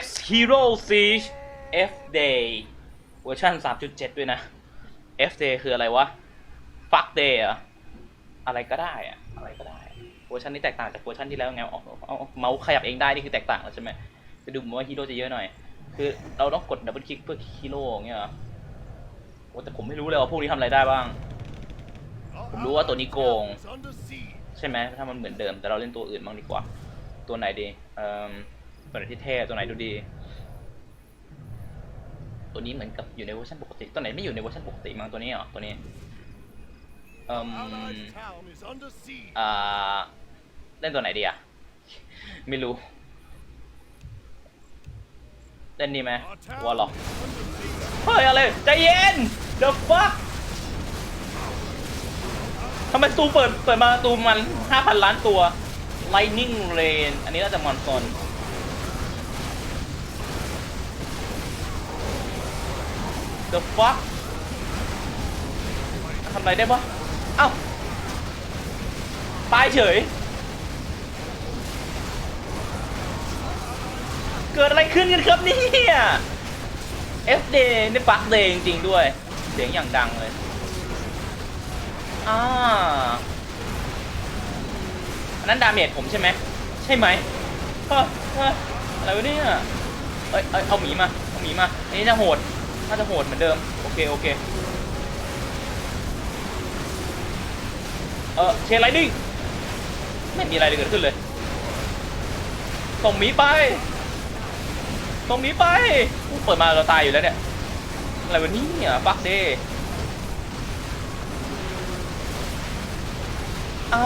X Hero Siege F Day เวอร์ชัน3.7 ด้วยนะ F Day คืออะไรวะ Fuck Day อะอะไรก็ได้อะอะไรก็ได้ เวอร์ชันนี้แตกต่างจากเวอร์ชันที่แล้วไงเอาเอาเมาส์ขยับเองได้ นี่คือแตกต่างแล้วใช่ไหมไปดูเหมือนว่าฮีโร่จะเยอะหน่อย คือเราต้องกดดับเบิลคลิกเพื่อฮีโร่เงี้ยเหรอโอ้แต่ผมไม่รู้เลยว่าพวกนี้ทำอะไรได้บ้าง ผมรู้ว่าตัวนี้โกง ใช่ไหมถ้ามันเหมือนเดิม แต่เราเล่นตัวอื่นบ้างดีกว่า ตัวไหนดีเอ่ม ตัวไหนที่เท่ตัวไหนดูดี ตัวนี้เหมือนกับอยู่ในเวอร์ชันปกติ ตัวไหนไม่อยู่ในเวอร์ชันปกติมั้งตัวนี้เหรอตัวนี้เอ่มอ่าเล่นตัวไหนดีอะไม่รู้ เล่นนี่ไหมวอลล็อกเฮ้ยอะไรใจเย็น the fuck ทำไมตูเปิดเปิดมาตูมัน 5,000 ล้านตัว Lightning Rain อันนี้น่าจะมอนซอน The fuck ทำอะไรได้ปะเอ้าตายเฉย เกิดอะไรขึ้นกันครับเนี่ย FD นี่ปัก day จริงๆด้วย เสียงอย่างดังเลยอ่าอันนั้นดาเมจผมใช่ไหม ใช่ไหมอะไรวะเนี่ย เอ้ยเอ้ยเอาหมีมา เอาหมีมาอันนี้น่าโหด น่าจะโหดเหมือนเดิม โอเค โอเค เออเชนไลดิ้งไม่มีอะไรเกิดขึ้นเลย ส่งหมีไป ส่งหมีไปเปิดมาเราตายอยู่แล้วเนี่ย อะไรวะเนี่ยฟักเดย์อ่า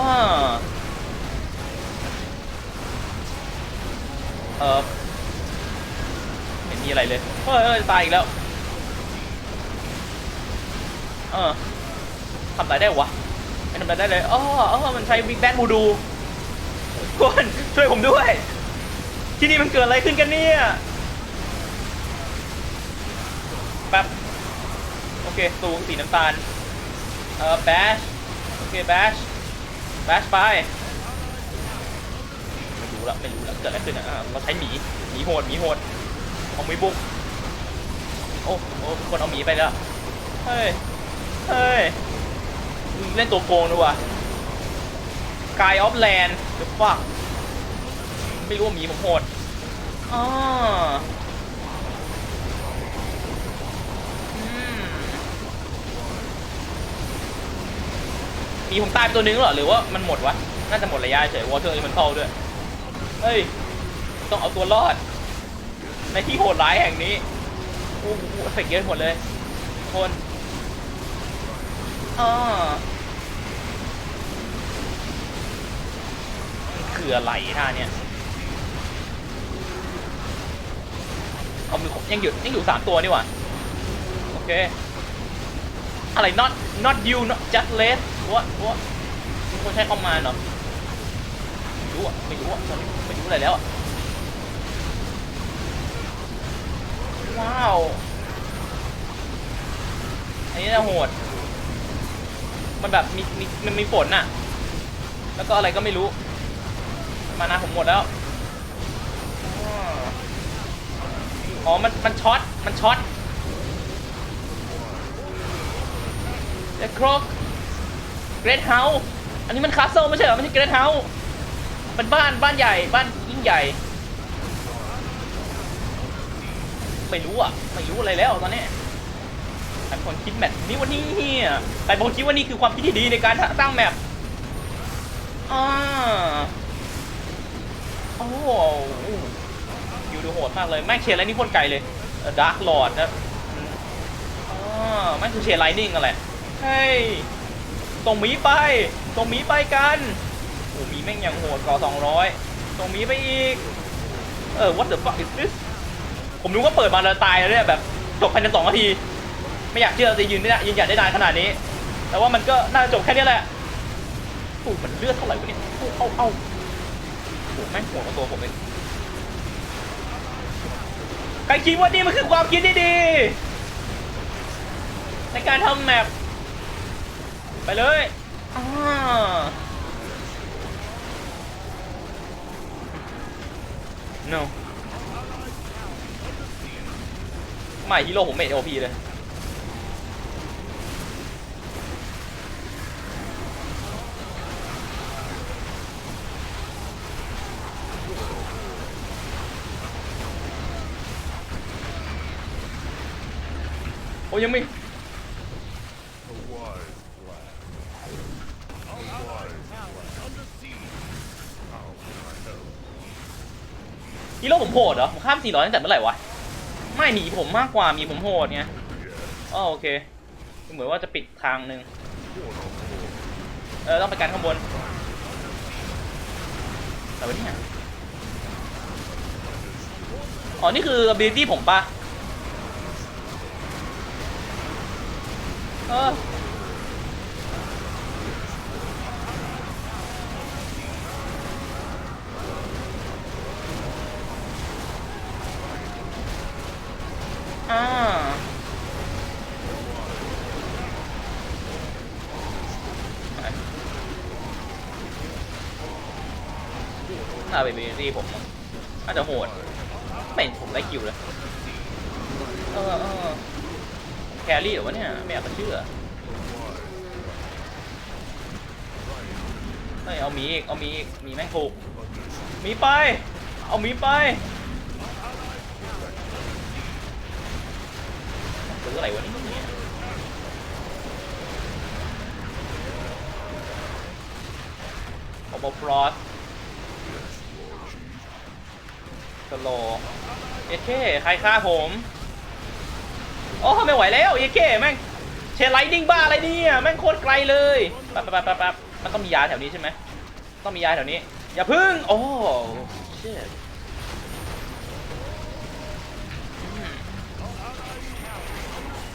เออไม่มีอะไรเลยเฮ้ยเฮ้ยตายอีกแล้ว เออทำอะไรได้วะไม่ทำอะไรได้เลยอ๋ออ๋อมันใช้บิ๊กแบงบูดูคนช่วยผมด้วย ที่นี่มันเกิดอะไรขึ้นกันเนี่ยแป๊บโอเคตูสีน้ำตาล เออแบชโอเคแบชแบชไป ไม่รู้ละไม่รู้ละเกิดอะไรขึ้นอะอ่าเราใช้หมีหมีโหดหมีโหดเอาหมีบุก โอ้โอ้คนเอาหมีไปแล้ว เฮ้ย เฮ้ยเล่นตัวโกงด้วยว่ะกายออฟแลนด์เดี๋ยวฟักไม่รู้ว่ามีผมโหดอ๋อมหมีผมตายไปตัวนึงเหรอ หรือว่ามันหมดวะ น่าจะหมดระยะเฉยวอเตอร์มันเข้าด้วย เฮ้ย ต้องเอาตัวรอด ในที่โหดร้ายแห่งนี้โอ้โหเอฟเฟกเยอะหมดเลย คน อ่ามันคืออะไรท่าเนี่ยเอามือผมยังหยุดยังอยู่สามตัวนี่หว่าโอเค อะไร not not you not just let วะวะมีคนใช้คอมมานด์เหรอไม่รู้อะไม่รู้อะตอนนี้ไม่รู้อะไรแล้วอะว้าวอันนี้น่าโหด มันแบบมีมีมันมีฝนน่ะ แล้วก็อะไรก็ไม่รู้ มานาผมหมดแล้วอ๋อ มัน มันช็อต มันช็อตเดครอกเกรดเฮาส์อันนี้มันคาสเซิลไม่ใช่เหรอ ไม่ใช่เกรดเฮาส์เป็นบ้าน บ้านใหญ่ บ้านยิ่งใหญ่ ไม่รู้อะ ไม่รู้อะไรแล้วตอนนี้ ใครเป็นคนคิดแมปนี้วันนี้เนี่ยใครเป็นคนคิดว่านี่คือความคิดที่ดีในการสร้างแมปอ่าโอ้อยู่ดูโหดมากเลยแม่งเชนไลนิ่คนไกลเลยดาร์คลอร์ดนะอ่าแม่งคือเชนไลนิ่งอะไรเฮ้ยส่งหมีไปส่งหมีไปกันโอ้หมีแม่งยังโหดก่อ200ส่งหมีไปอีกเออ what the fuck is this ผมรู้ว่าเปิดมาแล้วตายแล้วเนี่ยแบบจบภายในสองนาที ไม่อยากเชื่อจะยืนได้ยืนหยัดได้นานขนาดนี้ แต่ว่ามันก็น่าจะจบแค่นี้แหละโอ้ยมันเลือดเท่าไหร่วะเนี่ยโอ้เอาเอาโอ้แม่งหัวกับตัวผมเองใครคิดว่านี่มันคือความคิดที่ดี ในการทำแมปไปเลยอ่า no ไม่ฮีโร่ผมไม่โอพีเลย ยังไม่ฮีโร่ผมโหดเหรอผมข้าม 400 ตั้งแต่เมื่อไหร่วะ ไม่หมีผมมากกว่ามีผมโหดไงอ๋อโอเค เหมือนว่าจะปิดทางหนึ่งเออ ต้องไปกันข้างบนแต่วันนี้อ๋อ นี่คือ ability ผมปะ เอออ่าน่าเป็นเบรี่ผมน่าจะโหดไม่เห็นผมได้คิวเลยเออเออ รี่เหรอวะเนี่ย ไม่อยากจะเชื่อเฮ้ยเอาหมีอีก เอามีอีก มีแม่งถูกมีไป เอาหมีไปซื้ออะไรวะเนี่ยโอโบฟรอสสโลเอเคใครฆ่าผม โอ้ไม่ไหวแล้วเอเคแม่งเชนไลดิ้งบ้าอะไรเนี่ยแม่งโคตรไกลเลยแป๊บแป๊บแป๊บแป๊บมันต้องมียาแถวนี้ใช่ไหมต้องมียาแถวนี้ อย่าพึ่งโอ้เชิ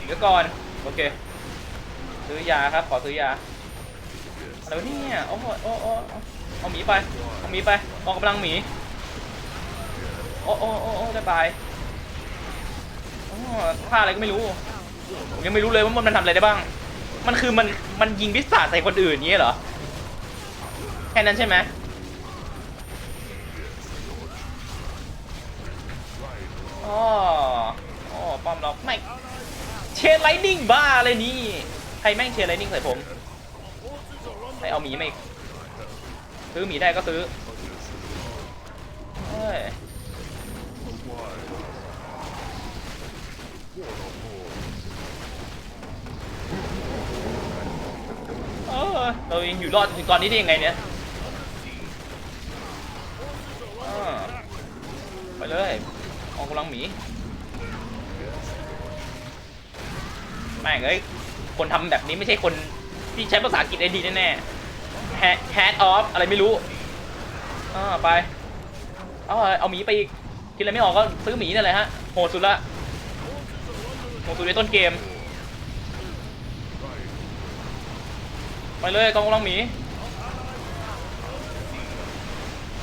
เดี๋ยวก่อนโอเคซื้อยาครับขอซื้อยาอะไรวะเนี่ยโอ้โหโอ้โอ้โอ้เอาหมีไปเอาหมีไปออกกำลังหมีโอ้โอ้โอ้ได้บาย ท่าอะไรก็ไม่รู้ผมยังไม่รู้เลยว่ามันทำอะไรได้บ้าง มันคือมันมันยิงพิษศาใส่คนอื่นอย่างเงี้เหรอ แค่นั้นใช่ไหมอ๋ออ๋อป้อมล็อกไม่เชนไลนิ่งบ้าอะไรนี่ใครแม่งเชนไลนิ่งใส่ผมใครเอาหมีมาอีกซื้อหมีได้ก็ซื้อ เรายังอยู่รอดถึงตอนนี้ได้ยังไงเนี่ยไปเลยออกกำลังหมีแม่งเอ้ยคนทำแบบนี้ไม่ใช่คนที่ใช้ภาษาอังกฤษได้ดีแน่ๆ hand off อะไรไม่รู้อ่าไป เอาเอาหมีไปอีกคิดอะไรไม่ออกก็ซื้อหมีนั่นแหละฮะ โหดสุดละ โหดสุดในต้นเกม ไปเลยกองกำลังหมี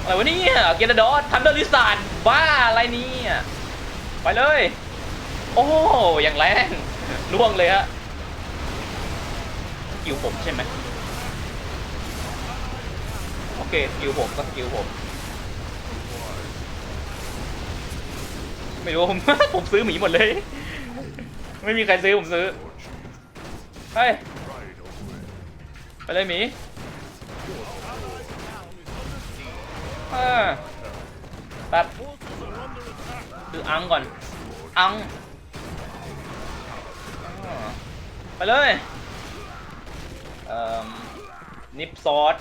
อะไรวะเนี่ยเกนดอสทันเดอร์ลิซาร์ดบ้าอะไรเนี่ยไปเลย โอ้อย่างแรงล่วงเลยฮะสกิลผมใช่ไหมโอเคสกิลผมก็สกิลผม ไม่รู้ผม ผมซื้อหมีหมดเลย ไม่มีใครซื้อผมซื้อ เฮ้ย Right away. ไป เลยหมีอแป๊บดูอังก่อน อังอไปเลยเอ่อนิปซอส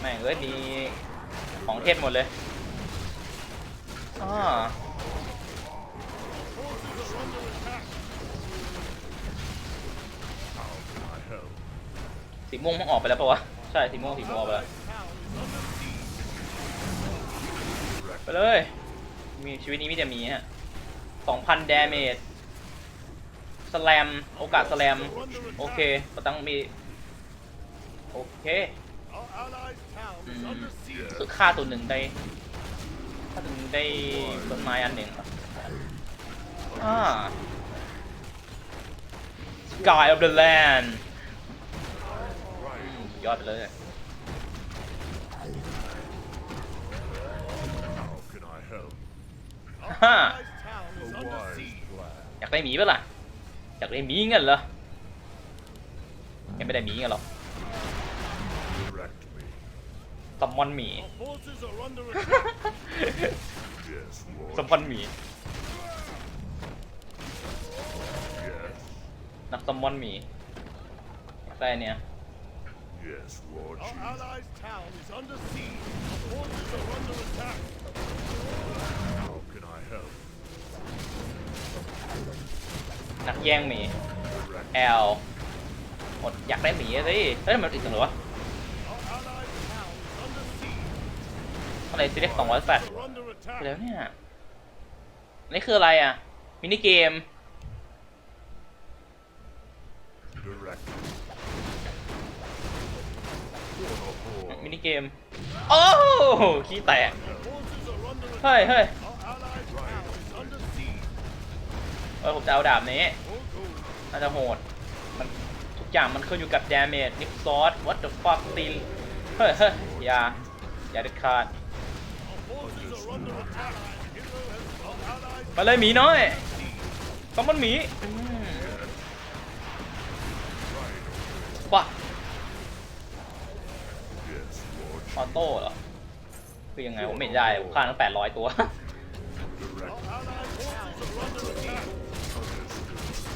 แม่งเอ้ยมีของเทพหมดเลยอ่า สีม่วงมันออกไปแล้วปะวะ ใช่สีม่วงสีม่วงออกไปแล้ว ไปเลย มีชีวิตนี้มีแต่มีฮะสองพันดาเมจสแลม โอกาสสแลม โอเคก็ต้องมี โอเคคือฆ่าตัวหนึ่งได้ฆ่าตัวหนึ่งได้ต้นไม้อันหนึ่งเหรออ่า Sky of the Land ยอดไปเลย How can I help? Ha! Our allied town is A under wise siege. lad. อยากได้หมีปะล่ะอยากได้หมีงั้นเหรอยังไม่ได้หมีงั้นหรอก Direct me. ซัมมอนหมี Our forces are under attack. yes, ซัม Lord. มอนหมี Yes. นักซัมมอนหมีอยากได้เนี่ย Yes, Lord Our Chief. allies' town is under siege. Our forces are under attack. How can I help? นักแย่งหมี Direct. แอลหมดอยากได้หมีอะสิเฮ้ยทำไมมันติดจังเลยวะ Our allies' town is under siege. อะไรซีเล็กสองร้อยแปด Are under ไป attack. แล้วเนี่ย อันนี่คืออะไรอะ มินิเกม Direct. For the horde. มินิเกม โอ้ขี้แตก เฮ้ยเฮ้ยเออผมจะเอาดาบนี้น่าจะโหด มันทุกอย่างมันขึ้นอยู่กับดาเมจนิฟซอส what the fuck ตีเฮ้ยเฮ้ยอย่า อย่าเด็ดขาดไปเลยหมีน้อยต้องมันหมีว้า ออโต้เหรอ คือยังไงผมไม่เห็นได้ผมฆ่าทั้งแปดร้อยตัว Direct. Our allies' forces are under attack. Understood.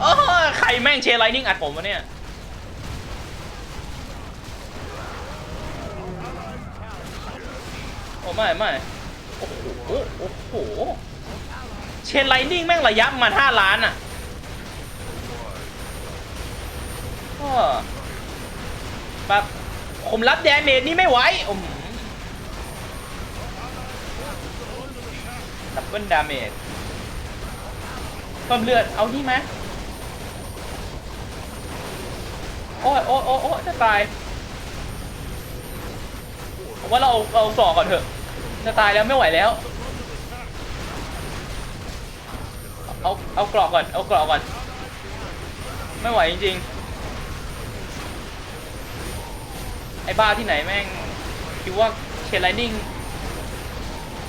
เออใครแม่งเชยร์ไลนิ่งอัดผมวะเนี่ย โอ้ไม่ไม่โอ้โห โอ้โห เชนไลนิ่งแม่งระยะประมาณห้าล้านอะ ก็แบบผมรับแดเมจนี่ไม่ไหวดับเบิลดาเมจเพิ่มเลือด เอานี่ไหมโอ้ยโอ้ยโอ้ยจะตายผมว่าเราเราสอกก่อนเถอะ จะตายแล้วไม่ไหวแล้ว เอาเอากรอกก่อน เอากรอกก่อน ไม่ไหวจริงๆ ไอ้บ้าที่ไหนแม่งคิดว่าเชนไลนิ่ง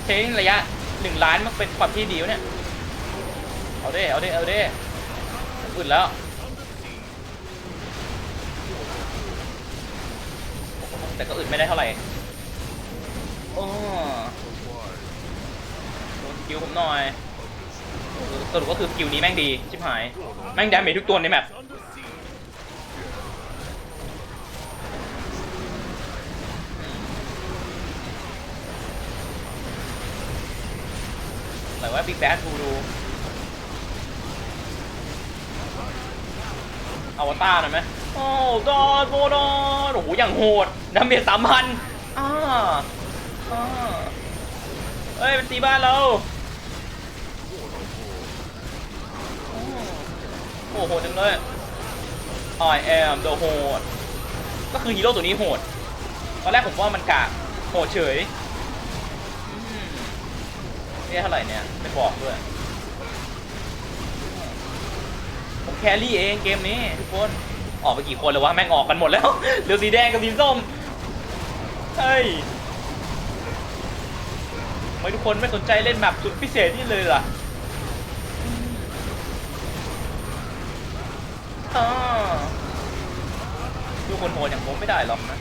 เชนระยะหนึ่งล้านมันเป็นความที่ดีวะเนี่ย เอาเด้เอาเด้เอาเด้อื่นแล้วแต่ก็อื่นไม่ได้เท่าไหร่โอ้สกิลผมหน่อยสรุปก็คือสกิลนี้แม่งดี ชิบหาย แม่งดาเมจทุกตัวในแมป Under siege. แต่ ว่าบิ๊กแบดดูดูอวตารหน่อยไหมโอ้ดอดโบดอนโอ้โหอย่างโหดดาเมจสามพันอ่าอ่าเอ้ยเป็นตีบ้านเราโอ้โหดจังเลย I am the โหดก็คือฮีโร่ตัวนี้โหด ตอนแรกผมว่ามันกากโหดเฉย นี่เท่าไหร่เนี่ยไม่บอกด้วยผมแครี่เองเกมนี้ทุกคนออกไปกี่คนแล้ววะแม่งออกกันหมดแล้วเหลือสีแดงกับสีส้มเฮ้ยทำไมทุกคนไม่สนใจเล่นแบบสุดพิเศษนี่เลยล่ะอ่าดูคนโหดอย่างผมไม่ได้หรอกนะ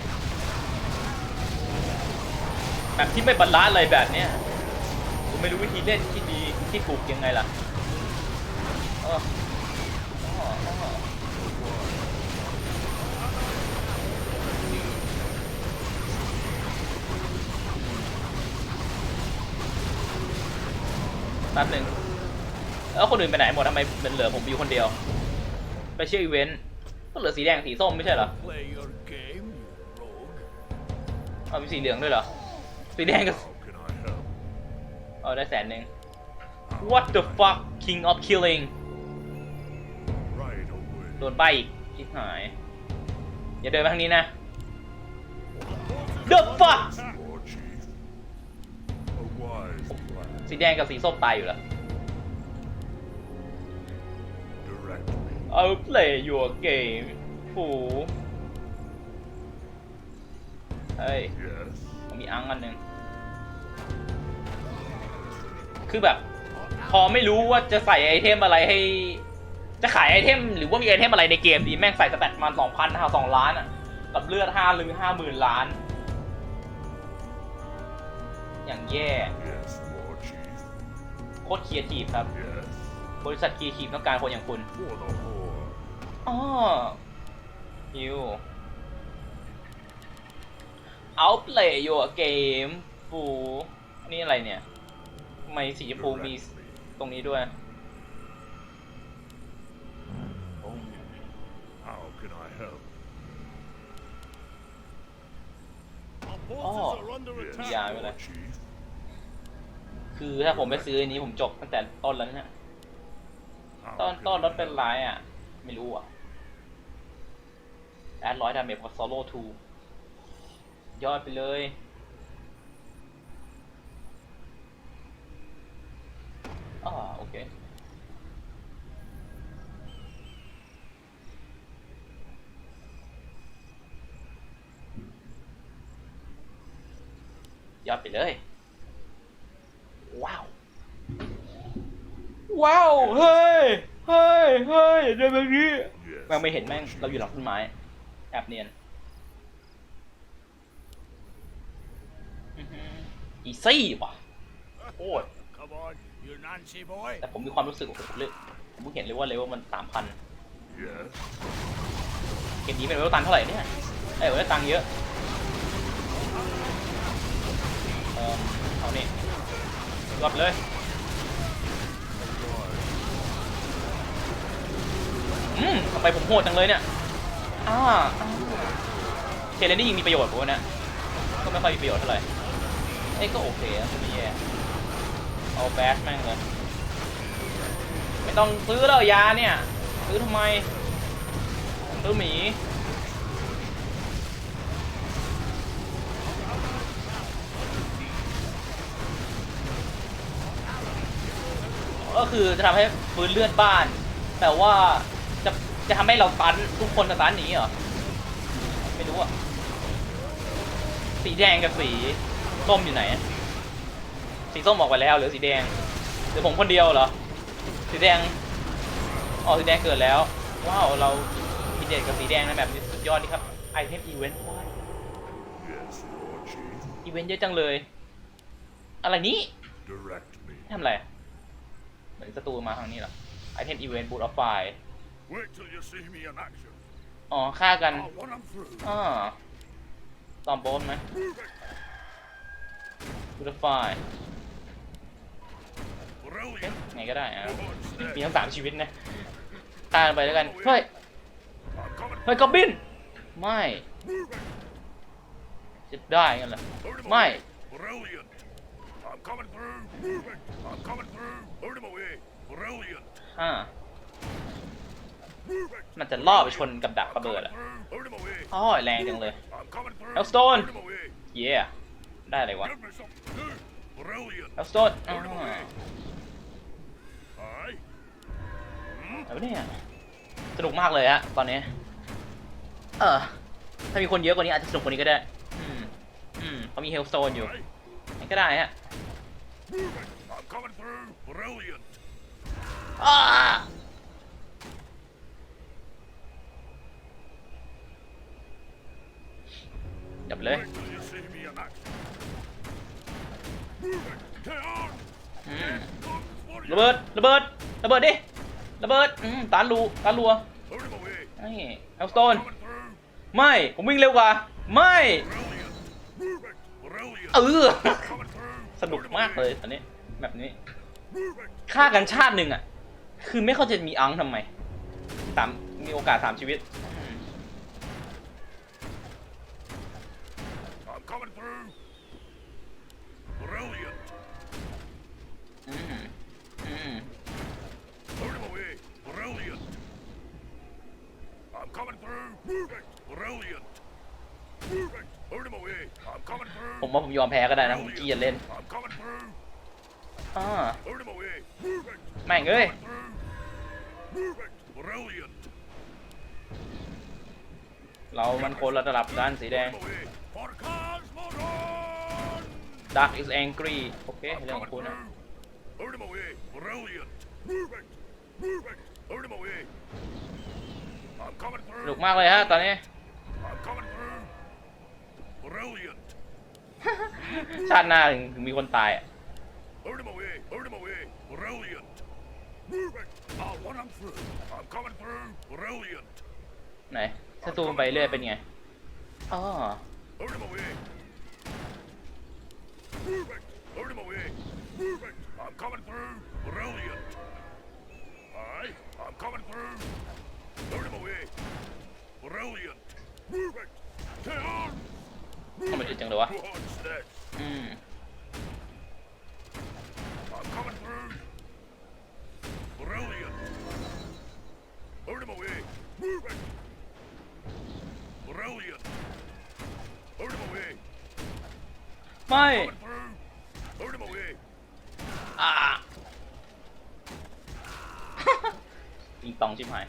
แบบที่ไม่บรรลัอะไรแบบเนี้ย ไม่รู้วิธีเล่นที่ดีที่ถูกยังไงล่ะเอออ๋ออ๋อแป๊บหนึ่งแล้วคนอื่นไปไหนหมดทำไมเป็นเหลือผมอยู่คนเดียว ไปเชื่ออีเวนต์ก็เหลือสีแดงสีส้มไม่ใช่เหรอ Play your game, you rogue. เอามีสีเหลืองด้วยเหรอสีแดงกับ เออได้แสนหนึ่ง What the fuck King of Killing Right away. โดนใบอีกชิบหาย อย่าเดินมาทางนี้นะ The fuck Lord Chief. A wise plan. สีแดงกับสีส้มตายอยู่แล้ว Direct me. I'll play your game ฟูเฮ้ย Yes. ผมมีอังอันหนึ่ง คือแบบ พอไม่รู้ว่าจะใส่ไอเทมอะไรให้ จะขายไอเทมหรือว่ามีไอเทมอะไรในเกมดีแม่งใส่สแตทประมาสองพันห้าสองล้านอะกับเลือดห้าหรือห้าหมื่นล้าน อย่างแย่ Yes, War Chief. โคตรเคียร์ทีฟครับ Yes. บริษัทคีทีฟต้องการคนอย่างคุณ For the Horde. อ๋อฮิว Outplay your game ฟูนี่อะไรเนี่ยทำ ไมสีชมพูมีตรงนี้ด้วย How can I help? Our forces Oh. are under Yes, attack. Yeah, I will. War Chief. คือถ้าผมไปซื้ออันนี้ผมจบตั้งแต่ต้นแล้วเนี่ย How ต้น can ต้น I รถเป็น help? ไรอะ ไม่รู้อะแอดร้อยดาเมจกับโซโล่ทูยอดไปเลย อ่าโอเค ยอดไปเลย ว้าว ว้าว เฮ้ย เฮ้ย เฮ้ยเดินแบบนี้ Yes, แม่งไม่เห็นแม่ง War เราอยู่หลัง Chief. ต้นไม้ แอบเนียนอีซี่ว่ะโคตร Come on, you Nancy boy. แต่ผมมีความรู้สึกว่าผมเลยผมเพิ่งเห็นเลยว่าเลเวลมันสามพัน Yes. เกมนี้เป็นเลเวลตันเท่าไหร่เนี่ยเอ้ยเลเวลตังค์เยอะ เออเอานี่รอดเลยอืมทำไมผมโหดจังเลยเนี่ยอ่าเทเลนนี่ยิงมีประโยชน์ปะวะเนี่ยก็ไม่ค่อยมีประโยชน์เท่าไหร่เอ้ยก็โอเคนะไม่มีแย่เอาแบสแม่งเลยไม่ต้องซื้อแล้วยาเนี่ย ซื้อทำไมซื้อหมี ก็คือจะทำให้ฟื้นเลือดบ้าน แต่ว่าจะจะทำให้เราตันทุกคนจะตันหนีเหรอ ไม่รู้อะสีแดงกับสีส้มอยู่ไหน สีส้มออกไปแล้วเหลือสีแดงเหลือผมคนเดียวเหรอ สีแดงอ๋อสีแดงเกิดแล้ว ว้าว เรามีเด็ดกับสีแดงนะแบบนี้สุดยอดนี่ครับไอเทมอีเวนต์ Yes, War Chief. อีเวนต์เยอะจังเลย อะไรนี้ Direct me. ทำอะไรเห มือนศัตรูมาทางนี้เหรอไอเทมอีเวนต์บูตออฟไฟ Wait till you see me in action. อ๋อฆ่ากัน I'll run them through. อ่าตอมโบนไหม Move it. บูตออฟไฟ Brilliant. ไงก็ได้อะ Good มี stead. ทั้งสามชีวิตนะฆ่ากันไปแล้วกันเฮ้ย I'm coming. เฮ้ยกอบบิน ไม่ Move it. จะได้กันเหรอ Hurt him ไม่ away. Brilliant. I'm coming through. Move it. I'm coming through. Hurt him away. Brilliant. อ่า Move it. มันจะล่อไปชนกับดักระเบิด Coming อะ through. Hurt him away. อ๋อแรงจังเลย I'm coming through. Hellstone. Hurt him away. เย่ได้อะไรวะ Give me something to do. Brilliant. แล้วสโตนอ่า Hurt him away. Aye. แล้วเนี่ยสนุกมากเลยฮะตอนนี้ เออ ถ้ามีคนเยอะกว่านี้อาจจะสนุกกว่านี้ก็ได้ อืม อืมเขามีเฮลสโตนอยู่ Aye. นี่ก็ได้ฮะ Move it. I'm coming through. Brilliant. อ้าดับเลย Wait till you see me in action. Move it. Get on. อืม Guns for ระ you. เบิดระเบิดระเบิดดิระเบิดอืมตานรูตานรัว Hurt him away. นี่เฮลสโตน Coming through. ไม่ ผมวิ่งเร็วกว่า ไม่ Brilliant. Move it. Brilliant. เออ Coming through. สนุกมากเลยตอนนี้แบบนี้ฆ่ากันชาติหนึ่งอะ คือไม่เข้าใจมีอังทำไมสามมีโอกาสสามชีวิต ผมว่าผมยอมแพ้ก็ได้นะ ผมเกียดเล่นอ่าแม่งเอ้ยเรามันคนระดับด้านสีแดง Dark is angry โอเคเรื่องขคุณนะสนุกมากเลยฮะตอนนี้ I'm coming through. Brilliant. ชาติหน้าถึงถึงมีคนตายอะ Put him away. Put him away. Brilliant. Move it. I'll run him through. I'm coming through. Brilliant. ไหนถ้าซูมไปเรื่อยเป็นไงอ๋อ Put him away. Move it. Put him away. Move it. I'm coming through. Brilliant. Aye. I'm coming through. Put him away. Brilliant. Move it. Stay on. ทำไมอึดจังเลยวะ What's this? อืม I'm coming through. Brilliant. Put him away. Move it. Brilliant. Put him away. ไม่ Coming through. Put him away. อ่า ปิงปองชิบหาย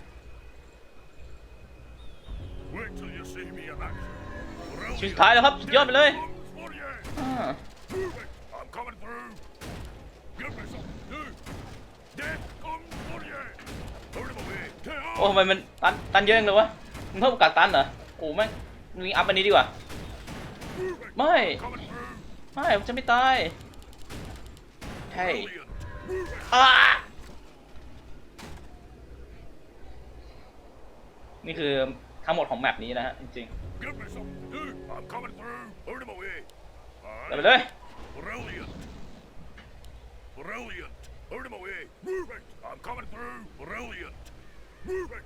ชิ้นสุดท้ายแล้วครับสุดยอดไปเลย For you. อ่า Move it. I'm coming through. Give me some. Do. Death comes for you. Put him away. Stay โอ้ on. ทำไมมันตันตันเยอะจังเลยวะมึงเพิ่มโอกาสตันเหรอโอ้แม่งมีอัพอันนี้ดีกว่า Move it. ไม่ Coming through. ไม่ผมจะไม่ตายเฮ้ย Brilliant. Move it. อ่านี่คือ ทั้งหมดของแมปนี้นะฮะจริง Give me some. Do. I'm coming through. Put him away. ๆ Aye. เดี๋ยวไปเลย Brilliant. Brilliant. Put him away. Move it. I'm coming through. Brilliant. Move it.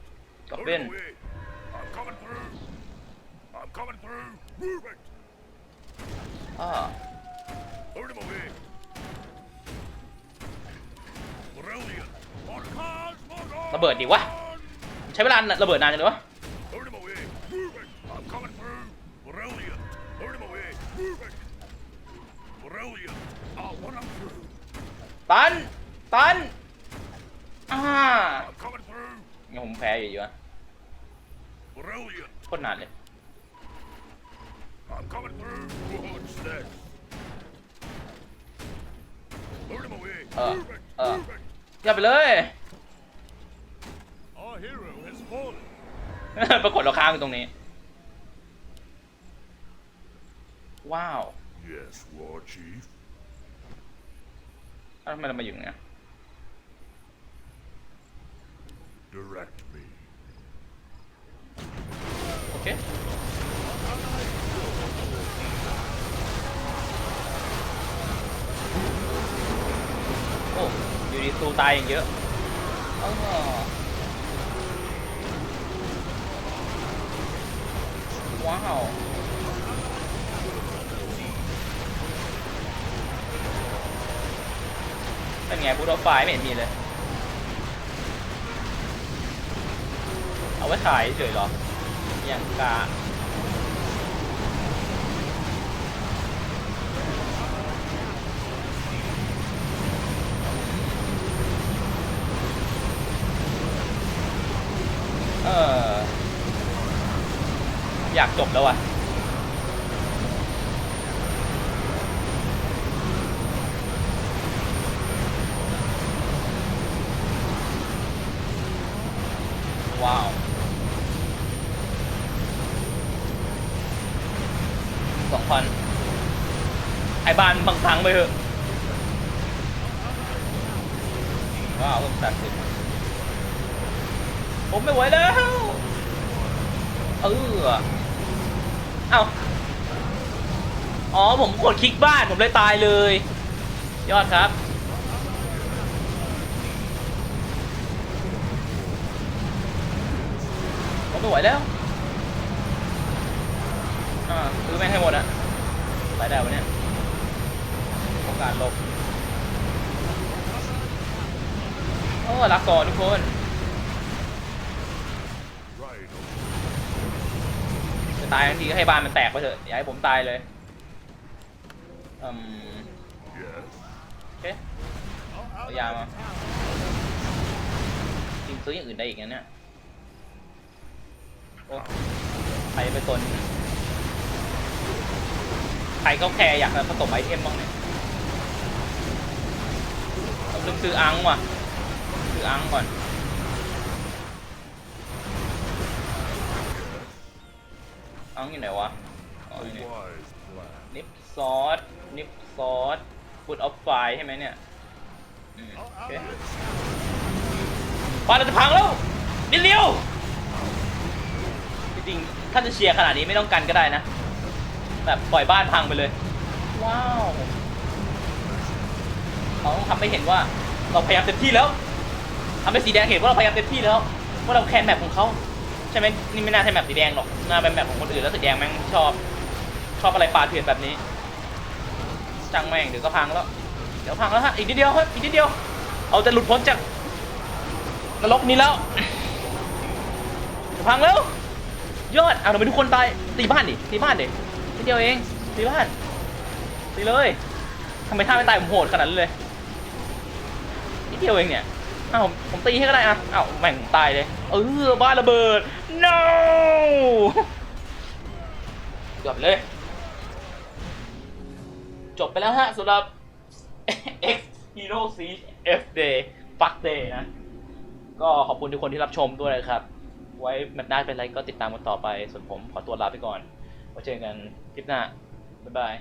กลับ Put เป็น him away. I'm coming through. I'm coming through. Move it. อ่า Put him away. Brilliant. More cars, more cars. ระเบิดดิวะ ใช้เวลาระเบิดนานจังเลยวะ ตัน ตัน อ่า I'm coming through. งั้นผมแพ้อยู่อยู่อะ Brilliant. โคตรนานเลย I'm coming through. What's this? Put him away. Uh, Move it. uh. Move it. อย่าไปเลย Our hero has fallen. ปรากฏเราค้างอยู่ตรงนี้ ว้าว Yes, War Chief. แล้วทำไมเรามาอยู่ตรงเนี้ย Direct me. โอเค โอ้อยู่ดีตูตายอย่างเยอะอ๋อว้าว เป็นไงบูธออฟไฟไม่เห็นมีเลย เอาไว้ขายเฉยเหรอ อย่างกาเอออยากจบแล้วอะ ว้าว สองพันไอ้บ้านพังๆ ไปเถอะว้าวเพิ่มตัดสิผมไม่ไหวแล้วเออเอ้าอ๋อผมกดคลิกบ้านผมเลยตายเลย ยอดครับผมไม่ไหวแล้วอ่าซื้อแม่งให้หมดอะไปได้วะเนี่ยโอ กาสหลบ โอ้รักก่อนทุกคนจะตายทันทีก็ให้บ้านมันแตกไปเถอะอย่าให้ผมตายเลยอืมโอเคเอายามาจริงซื้ออย่างอื่นได้อีกนะเนี่ยโอ้ใครไปตนใครรก็แคร์อยากจะผสมไอเทมบ้างเนี่ย เราลืมซื้ออังว่ะ ซื้ออังก่อน อังอยู่ไหนวะอ๋ออยู่นี่นิปซอส นิปซอสฟุตออฟไฟใช่ไหมเนี่ยโอเคบ้านเราจะพังแล้วนิดเดียวจริงๆถ้าจะเชียร์ขนาดนี้ไม่ต้องกันก็ได้นะ แบบปล่อยบ้านพังไปเลย ว้าว เราต้องทำให้เห็นว่าเราพยายามเต็มที่แล้วทำให้สีแดงเห็นว่าเราพยายามเต็มที่แล้วว่าเราแคนแมปของเขาใช่ไหมนี่ไม่น่าใช่แมปสีแดงหรอกน่าเป็นแมปของคนอื่นแล้วสีแดงแม่งชอบ ชอบอะไรป่าเถื่อนแบบนี้จังแม่งเดี๋ยวก็พังแล้วเดี๋ยวพังแล้วฮะอีกนิดเดียวครับอีกนิดเดียวเอาจะหลุดพ้นจากนรกนี้แล้วจะพังแล้วยอดเอาทำไมทุกคนตายตีบ้านดิตีบ้านดินิดเดียวเองตีบ้านตีเลยทำไมท่าไม่ตายผมโหดขนาดนั้นเลย เดียวเองเนี่ยอ้าวผมตีให้ก็ได้อะอ้าวแม่งตายเลย เออบ้านระเบิด no เกือบเลย จบไปแล้วฮะสำหรับ X Hero Siege F Day Fuck Day นะ ก็ขอบคุณทุกคนที่รับชมด้วยนะครับ ไว้แมตช์หน้าเป็นไรก็ติดตามกันต่อไป ส่วนผมขอตัวลาไปก่อนไว้เจอกันคลิปหน้า บ๊ายบาย